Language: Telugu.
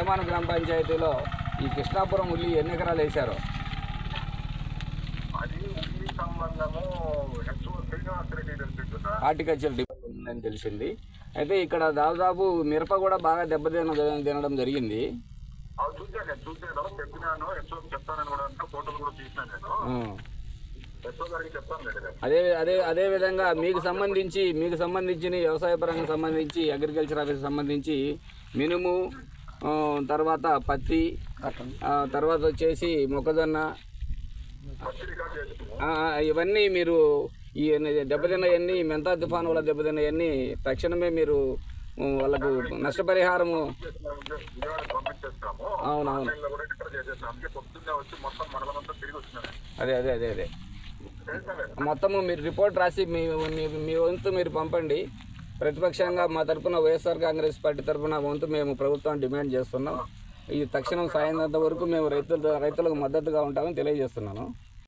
పెద్దమాన గ్రామ పంచాయతీలో ఈ కృష్ణాపురం ఉల్లి ఎన్ని ఎకరాలు వేశారు? హార్టికల్చర్ డిపార్ట్మెంట్ ఉందని తెలిసింది. అయితే ఇక్కడ దాదాపు మిరప కూడా బాగా దెబ్బతిన తినడం జరిగింది. చూసాను చూసాను చెప్పినాను. హెచ్ఓ చెప్తానని కూడా ఫోటోలు కూడా నేను. అదే అదే అదే విధంగా మీకు సంబంధించి మీకు సంబంధించిన వ్యవసాయ పరంగా సంబంధించి అగ్రికల్చర్ ఆఫీస్ సంబంధించి మినుము తర్వాత పత్తి తర్వాత వచ్చేసి మొక్కజొన్న. ఇవన్నీ మీరు ఈ దెబ్బతిన్నవన్నీ మెంతా తుఫాను వల్ల దెబ్బతిన్నవన్నీ తక్షణమే మీరు వాళ్ళకు నష్టపరిహారము. అవునవును. అదే అదే అదే అదే. మొత్తము మీరు రిపోర్ట్ రాసి మీ- మీ వంతు మీరు పంపండి. ప్రతిపక్షంగా మా తరపున వైఎస్ఆర్ కాంగ్రెస్ పార్టీ తరఫున వంతు మేము ప్రభుత్వం డిమాండ్ చేస్తున్నాం. ఈ తక్షణం సాయంత్రం వరకు మేము రైతుల రైతులకు మద్దతుగా ఉంటామని తెలియజేస్తున్నాను.